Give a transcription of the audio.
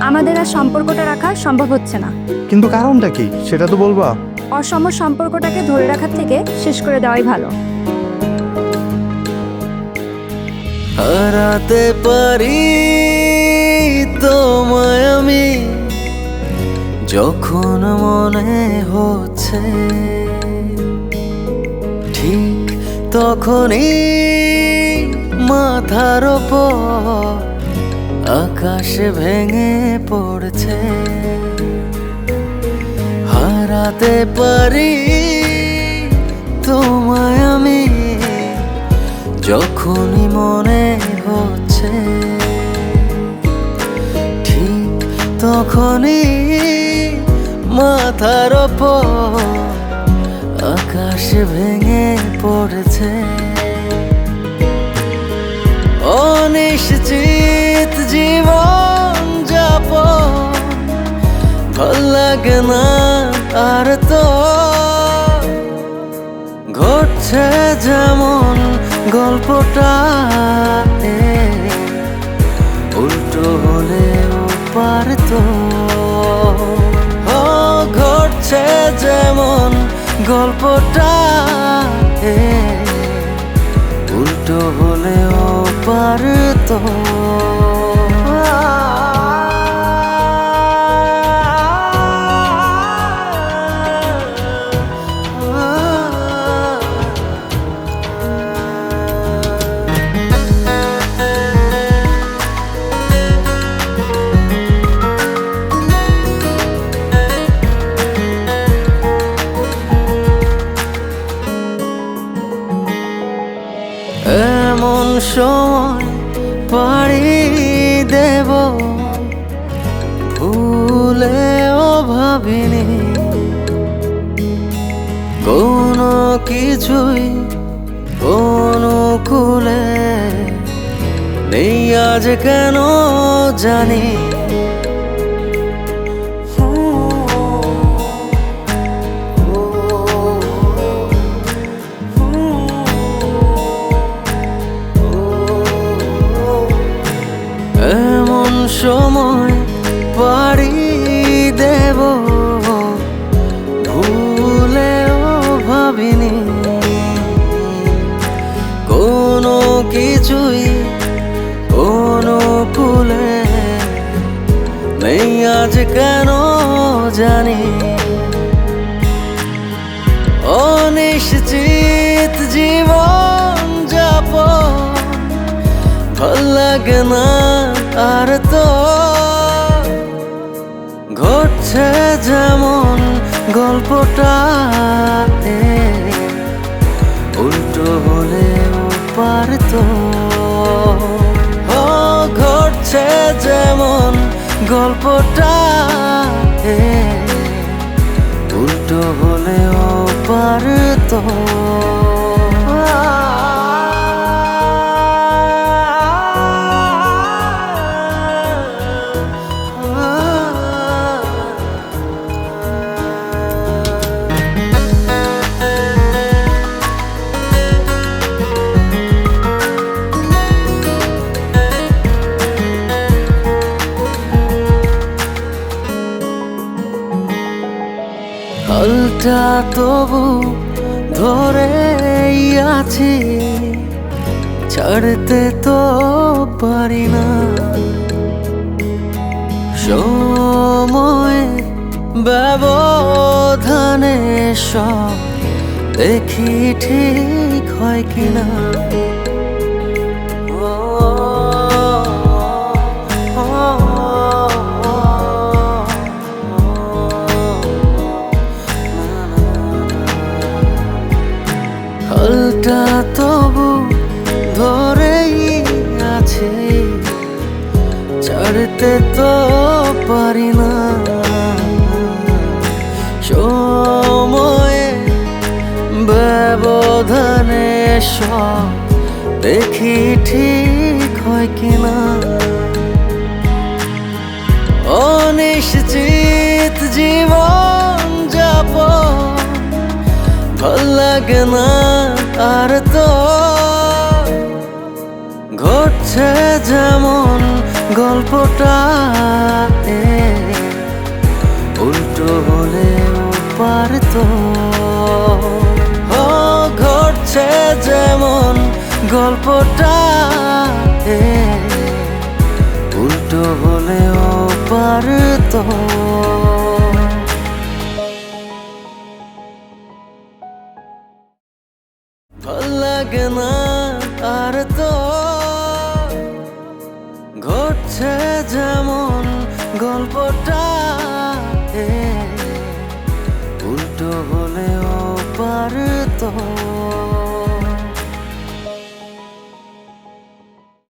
আমাদের আর সম্পর্কটা রাখা সম্ভব হচ্ছে না। কিন্তু কারণটা কি? সেটা তো বলবা। অসম সম্পর্কটাকে ধরে রাখার থেকে শেষ করে দেওয়াই ভালো। হারাতে পারি। তোমায় আমি যখন মনে হচ্ছে। ঠিক তখনই মাথার ওপর আকাশ ভেঙে পড়ছে। হারাতে পারি তোমায় আমি যখনই মনে হচ্ছে। তখনই মাথার ওপর আকাশ ভেঙে পড়েছে। অনিশ্চিত জীবন যাপন, ভালো লাগে না আর তো। ঘটছে যেমন গল্পটা উল্টো হলেও পারতো। ও ঘটছে যেমন গল্পটা উল্টো হলেও পারতো। সময় পাড়ি দেব। ভুলেও ভাবিনি। কোনো কিছুই অনুকূলে নেই আজ কেন জানি। আজ কেন জানি? অনিশ্চিত জীবন যাপন ভালো লাগে না আর তো। ঘটছে যেমন গল্পটা এ, উল্টো হলেও পারতো। হালটা তবু ধরে আছি। ছাড়তে তো পারি না। সময়, ব্যবধানে সব দেখি ঠিক হয় কিনা। সব দেখি ঠিক হয় কিনা। অনিশ্চিত জীবন যাব ভালো লাগে না আর তো। ঘটছে যেমন গল্পটা উল্টো হলে পারতো। ও ঘটছে যেমন গল্পটা উল্টো হলেও পারতো। ভালো লাগে না আর তো ঘটছে